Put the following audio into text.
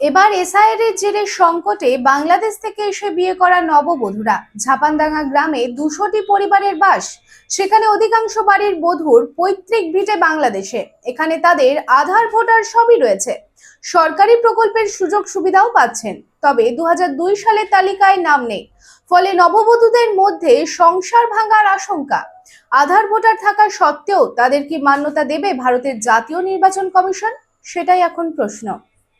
এবার এসআইআর এর জেরে সংকটে বাংলাদেশ থেকে এসে বিয়ে করা নববধূরা। ঝাপানডাঙ্গা গ্রামে দুশোটি পরিবারের বাস, সেখানে অধিকাংশ বাড়ির বধূর পৈতৃক ভিটে বাংলাদেশে। এখানে তাদের আধার, ভোটার সবই রয়েছে। সরকারি প্রকল্পের সুযোগ সুবিধাও পাচ্ছেন, তবে দু হাজার দুই সালের তালিকায় নাম নেই। ফলে নববধূদের মধ্যে সংসার ভাঙার আশঙ্কা। আধার, ভোটার থাকা সত্ত্বেও তাদের কি মান্যতা দেবে ভারতের জাতীয় নির্বাচন কমিশন? সেটাই এখন প্রশ্ন।